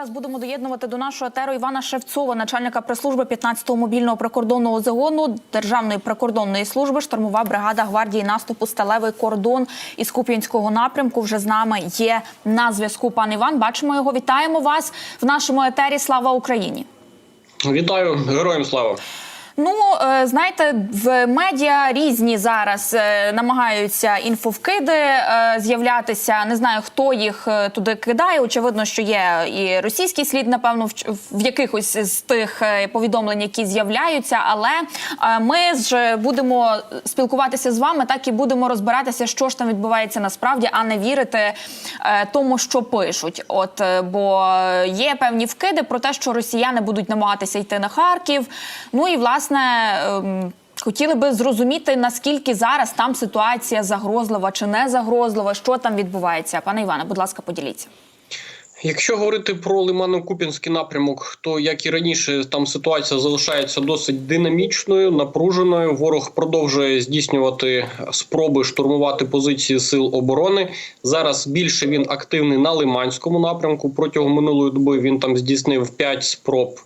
зараз будемо доєднувати до нашого етеру Івана Шевцова, начальника прес-служби 15-го мобільного прикордонного загону Державної прикордонної служби, штурмова бригада гвардії наступу Сталевий кордон із Куп'янського напрямку. Вже з нами є на зв'язку. Пан Іван, бачимо його. Вітаємо вас в нашому етері. Слава Україні! Вітаю, героям слава. Ну, е, знаєте, в медіа різні зараз е, намагаються інфовкиди е, з'являтися. Не знаю, хто їх туди кидає. Очевидно, що є і російський слід, напевно, в, якихось з тих повідомлень, які з'являються. Але ми ж будемо спілкуватися з вами, так і будемо розбиратися, що ж там відбувається насправді, а не вірити тому, що пишуть. От бо є певні вкиди про те, що росіяни будуть намагатися йти на Харків. Ну і власне. Ем, Хотіли би зрозуміти, наскільки зараз там ситуація загрозлива чи не загрозлива, що там відбувається. Пане Іване, будь ласка, поділіться. Якщо говорити про Лимано-Купінський напрямок, то як і раніше, там ситуація залишається досить динамічною, напруженою. Ворог продовжує здійснювати спроби штурмувати позиції сил оборони. Зараз більше він активний на Лиманському напрямку. Протягом минулої доби він там здійснив 5 спроб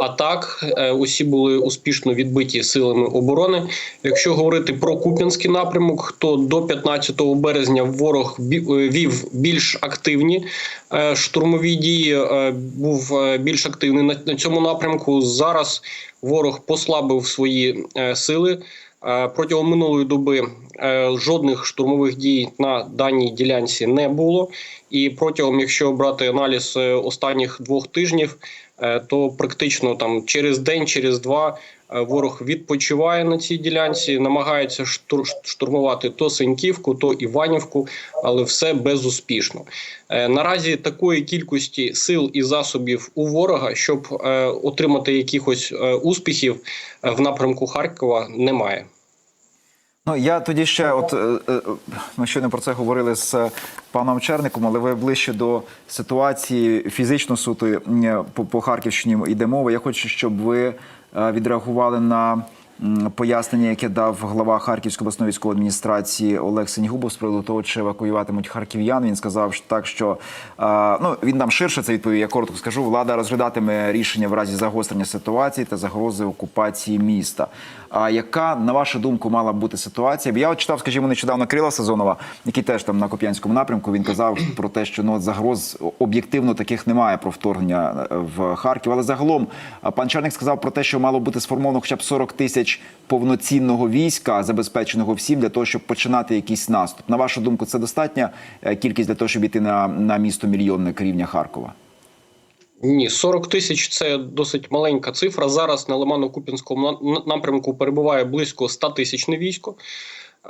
атак. Е, Усі були успішно відбиті силами оборони. Якщо говорити про Куп'янський напрямок, то до 15 березня ворог е, вів більш активні е, штурмові дії. е, Був е, більш активний на, цьому напрямку. Зараз ворог послабив свої е, сили. Протягом минулої доби жодних штурмових дій на даній ділянці не було. І протягом, якщо брати аналіз останніх двох тижнів, то практично там через день, через два е, ворог відпочиває на цій ділянці, намагається штур- штурмувати то Сеньківку, то Іванівку, але все безуспішно. Е, Наразі такої кількості сил і засобів у ворога, щоб е, отримати якихось е, успіхів е, в напрямку Харкова, немає. Ну я тоді ще, от е, е, ми щойно про це говорили з е, паном Черником, але ви ближче до ситуації фізично суто по, по Харківщині йде мова. Я хочу, щоб ви відреагували на пояснення, яке дав глава Харківської обласної військової адміністрації Олег Сенігубов з приводу того, чи евакуюватимуть харків'ян. Він сказав що так, що ну він нам ширше це відповів. Я коротко скажу. Влада розглядатиме рішення в разі загострення ситуації та загрози окупації міста. А яка на вашу думку мала б бути ситуація? Я от читав, скажімо, нещодавно Крила Сезонова, який теж там на Коп'янському напрямку. Він казав про те, що ну загроз об'єктивно таких немає про вторгнення е, в Харків. Але загалом пан Черник сказав про те, що мало бути сформовано хоча б 40 тисяч повноцінного війська, забезпеченого всім для того, щоб починати якийсь наступ. На вашу думку, це достатня е, кількість для того, щоб йти на, на місто мільйонник рівня Харкова? Ні, 40 тисяч це досить маленька цифра. Зараз на Лимано-Купінському на- напрямку перебуває близько 100 тисячне військо.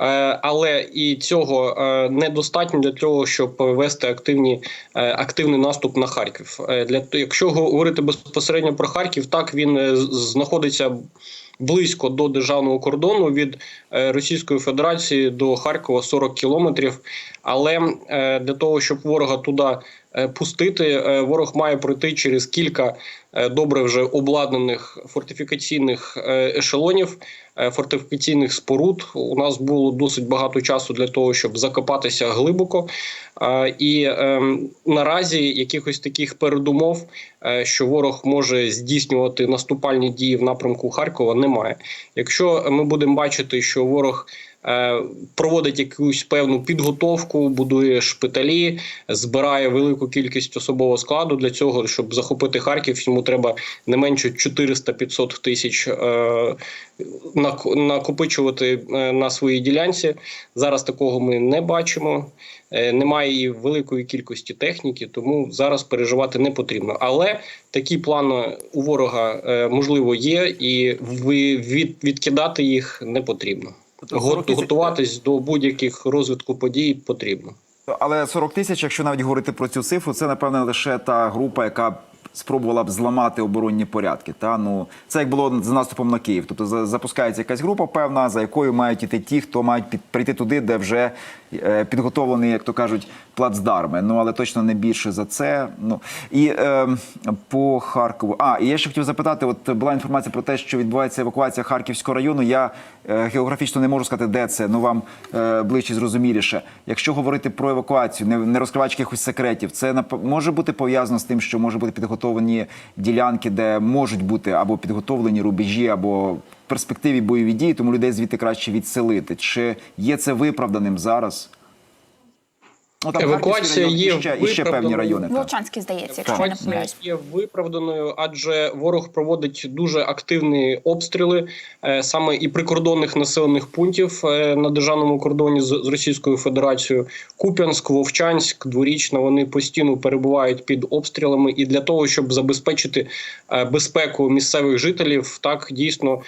Е, Але і цього е, недостатньо для того, щоб вести активні, активний наступ на Харків. Для якщо говорити безпосередньо про Харків, так він знаходиться близько до державного кордону від е, Російської Федерації до Харкова 40 кілометрів. Але е, для того, щоб ворога туди е, пустити, ворог має пройти через кілька добре вже обладнаних фортифікаційних ешелонів, фортифікаційних споруд. У нас було досить багато часу для того, щоб закопатися глибоко. Е, І е, наразі якихось таких передумов, е, що ворог може здійснювати наступальні дії в напрямку Харкова, немає. Якщо ми будемо бачити, що ворог е, проводить якусь певну підготовку, будує шпиталі, збирає велику кількість особового складу для цього, щоб захопити Харків, йому треба не менше 400-500 тисяч е, накопичувати е, на своїй ділянці. Зараз такого ми не бачимо. Е, Немає і великої кількості техніки, тому зараз переживати не потрібно. Але такі плани у ворога е, можливо є, і від, відкидати їх не потрібно. Тобто 40 тисяч- Готуватись до будь-яких розвитку подій потрібно. Але 40 тисяч, якщо навіть говорити про цю цифру, це напевне лише та група, яка спробувала б зламати оборонні порядки. Та ну це як було з наступом на Київ. Тобто запускається якась група певна, за якою мають іти ті, хто мають прийти туди, де вже е, підготовлені, як то кажуть, плацдарми. Ну але точно не більше за це. Ну і е, по Харкову. А і я ще хотів запитати: от була інформація про те, що відбувається евакуація Харківського району. Я е, географічно не можу сказати, де це. Ну вам е, ближче зрозуміліше. Якщо говорити про евакуацію, не, не розкриваючи якихось секретів, це може бути пов'язано з тим, що може бути підготовлені ділянки, де можуть бути або підготовлені рубежі, або в перспективі бойові дії, тому людей звідти краще відселити. Чи є це виправданим зараз? Ну, там Евакуація район є і ще, і ще певні райони. так. Волчанський здається, якщо я не помиляюсь. є виправданою, адже ворог проводить дуже активні обстріли е, саме і прикордонних населених пунктів е, на державному кордоні з, з Російською Федерацією. Куп'янськ, Вовчанськ, Дворічна. Вони постійно перебувають під обстрілами, і для того, щоб забезпечити е, безпеку місцевих жителів, так дійсно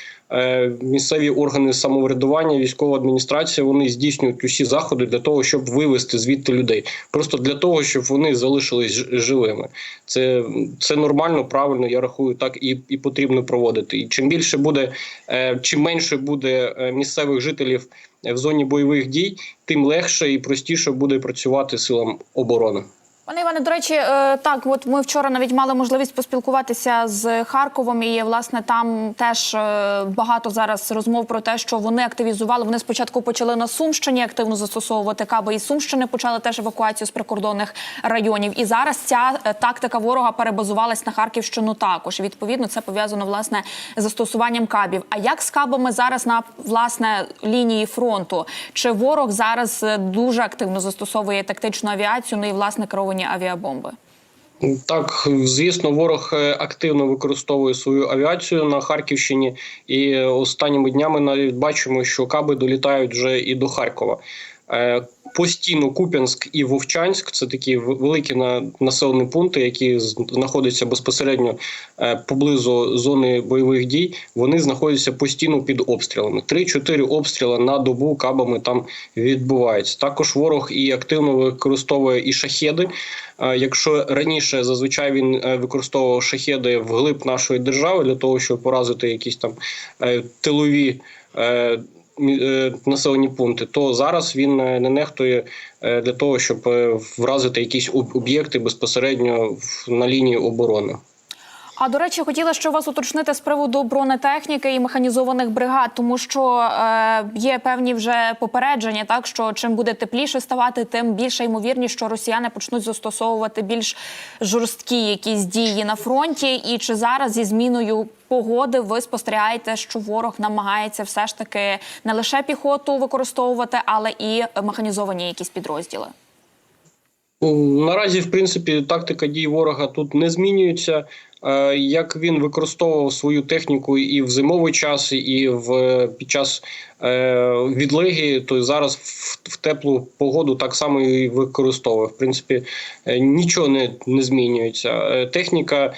місцеві органи самоврядування, військова адміністрація вони здійснюють усі заходи для того, щоб вивести звідти людей, просто для того, щоб вони залишились живими. Це, це нормально, правильно. Я рахую, так і, і потрібно проводити. І чим більше буде, е, чим менше буде е, місцевих жителів е, в зоні бойових дій, тим легше і простіше буде працювати силам оборони. Пане Іване, до речі, е, так от ми вчора навіть мали можливість поспілкуватися з Харковом, і власне там теж е, багато зараз розмов про те, що вони активізували. Вони спочатку почали на Сумщині активно застосовувати каби, і Сумщини почали теж евакуацію з прикордонних районів. І зараз ця е, тактика ворога перебазувалась на Харківщину також. Відповідно, це пов'язано власне з застосуванням кабів. А як з кабами зараз на власне лінії фронту? Чи ворог зараз дуже активно застосовує тактичну авіацію, ну і власне керовані авіабомби? Так, звісно, ворог е, активно використовує свою авіацію на Харківщині, і е, останніми днями навіть бачимо, що каби долітають вже і до Харкова. Постійно Куп'янськ і Вовчанськ це такі великі на- населені пункти, які знаходяться безпосередньо е, поблизу зони бойових дій. Вони знаходяться постійно під обстрілами. Три-чотири обстріли на добу кабами там відбуваються. Також ворог і активно використовує і шахеди. Е, Якщо раніше зазвичай він е, використовував шахеди вглиб нашої держави для того, щоб поразити якісь там тилові. Е, Населені пункти, то зараз він е, не нехтує е, для того, щоб вразити якісь об'єкти безпосередньо на лінії оборони. А до речі, хотіла ще вас уточнити з приводу бронетехніки і механізованих бригад, тому що е, є певні вже попередження, так що чим буде тепліше ставати, тим більше ймовірність, що росіяни почнуть застосовувати більш жорсткі якісь дії на фронті. І чи зараз зі зміною погоди ви спостерігаєте, що ворог намагається все ж таки не лише піхоту використовувати, але і механізовані якісь підрозділи? Наразі, в принципі, тактика дій ворога тут не змінюється. Е, Як він використовував свою техніку і в зимовий час, і в під час е, відлиги, то зараз в, в теплу погоду так само і використовує. В принципі, е, нічого не, не змінюється. Техніка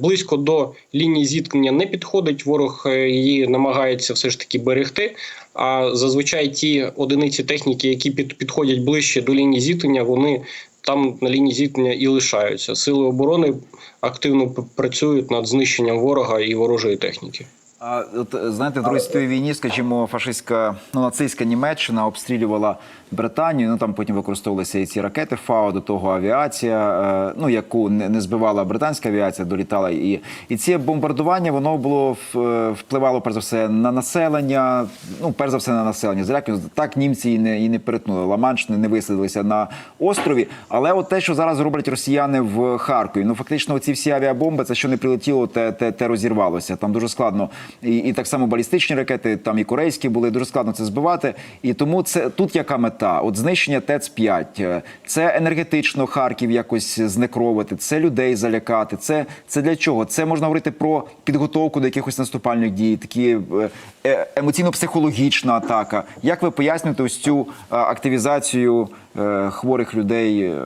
близько до лінії зіткнення не підходить. Ворог її намагається все ж таки берегти. А зазвичай ті одиниці техніки, які під, підходять ближче до лінії зіткнення, вони там на лінії зіткнення і лишаються. Сили оборони активно працюють над знищенням ворога і ворожої техніки. А от е, знаєте, в Другій світовій війні, скажімо, фашистська ну, нацистська Німеччина обстрілювала Британію. Ну там потім використовувалися і ці ракети ФАО, до того авіація, е, ну яку не, збивала британська авіація, долітала. І, і ці бомбардування воно було е, впливало перш за все на населення. Ну, перш за все на населення. Зряків так німці і не і не перетнули. Ла-Манш не висадилися на острові. Але от те, що зараз роблять росіяни в Харкові, ну фактично, ці всі авіабомби, це що не прилетіло, те, те, те розірвалося. Там дуже складно. І, і так само балістичні ракети, там і корейські були, дуже складно це збивати. І тому це тут яка мета? От знищення ТЕЦ-5, це енергетично Харків якось знекровити, це людей залякати. Це, це для чого? Це можна говорити про підготовку до якихось наступальних дій, такі е, е, емоційно-психологічна атака. Як ви пояснюєте ось цю е, активізацію е, хворих людей е,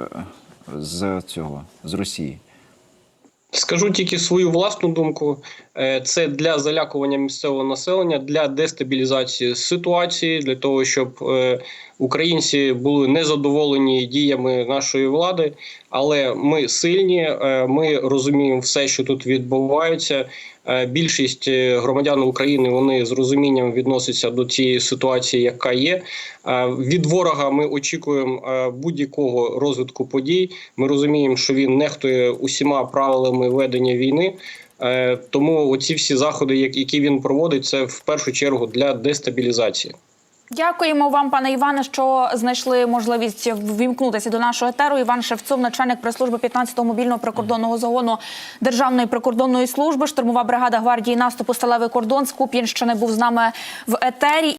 з цього з Росії? Скажу тільки свою власну думку. Е, Це для залякування місцевого населення, для дестабілізації ситуації, для того, щоб е, українці були незадоволені діями нашої влади. Але ми сильні, е, ми розуміємо все, що тут відбувається. е, більшість е, громадян України вони з розумінням відносяться до цієї ситуації, яка є. Від ворога ми очікуємо будь-якого розвитку подій. Ми розуміємо, що він нехтує усіма правилами ведення війни. Тому оці всі заходи, які він проводить, це в першу чергу для дестабілізації. Дякуємо вам, пане Іване, що знайшли можливість ввімкнутися до нашого етеру. Іван Шевцов, начальник прес-служби 15-го мобільного прикордонного загону Державної прикордонної служби, штурмова бригада гвардії наступу Сталевий кордон з Куп'янщини був з нами в етері.